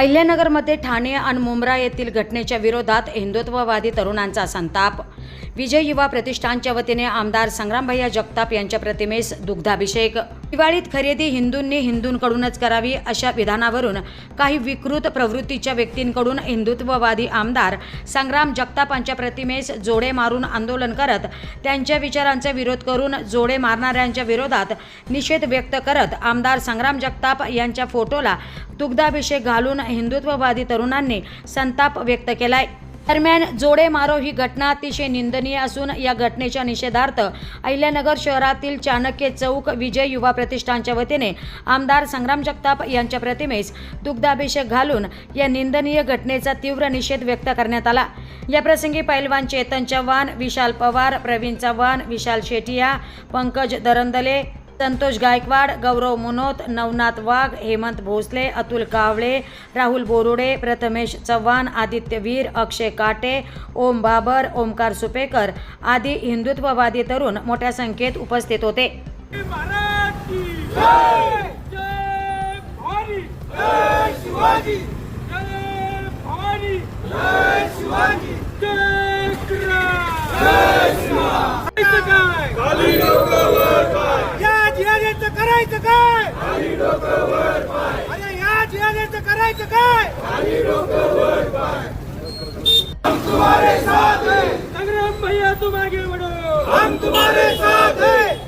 अहिल्यानगरमध्ये ठाणे आणि मुंब्रा येथील घटनेच्या विरोधात हिंदुत्ववादी तरुणांचा संताप विजय युवा प्रतिष्ठानच्या वतीने आमदार संग्रामभैया जगताप यांच्या प्रतिमेस दुग्धाभिषेक. दिवाळीत खरेदी हिंदूंनी हिंदूंकडूनच करावी अशा विधानावरून काही विकृत प्रवृत्तीच्या व्यक्तींकडून हिंदुत्ववादी आमदार संग्राम जगतापांच्या प्रतिमेस जोडे मारून आंदोलन करत त्यांच्या विचारांचा विरोध करून जोडे मारणाऱ्यांच्या विरोधात निषेध व्यक्त करत आमदार संग्राम जगताप यांच्या फोटोला दुग्धाभिषेक घालून हिंदुत्ववादी तरुणांनी संताप व्यक्त केलाय. दरम्यान जोडे मारो ही घटना अतिशय निंदनीय असून या घटनेच्या निषेधार्थ अहिल्यानगर शहरातील चाणक्य चौक विजय युवा प्रतिष्ठानच्या वतीने आमदार संग्राम जगताप यांच्या प्रतिमेस दुग्धाभिषेक घालून या निंदनीय घटनेचा तीव्र निषेध व्यक्त करण्यात आला. या प्रसंगी पैलवान चेतन चव्हाण विशाल पवार प्रवीण चव्हाण विशाल शेटिया पंकज दरंदले संतोष गायकवाड गौरव मुनोत नवनाथ वाघ हेमंत भोसले अतुल कावळे राहुल बोरुडे प्रथमेश चव्हाण आदित्य वीर अक्षय काटे ओम बाबर ओमकार सुपेकर आदी हिंदुत्ववादी तरुण मोठ्या संख्येत उपस्थित होते शिवाजी अरे या जिहाद्याचं करायचं काय? हैं संग्राम भैया तुम आगे बढ़ो हम तुम्हारे साथ हैं.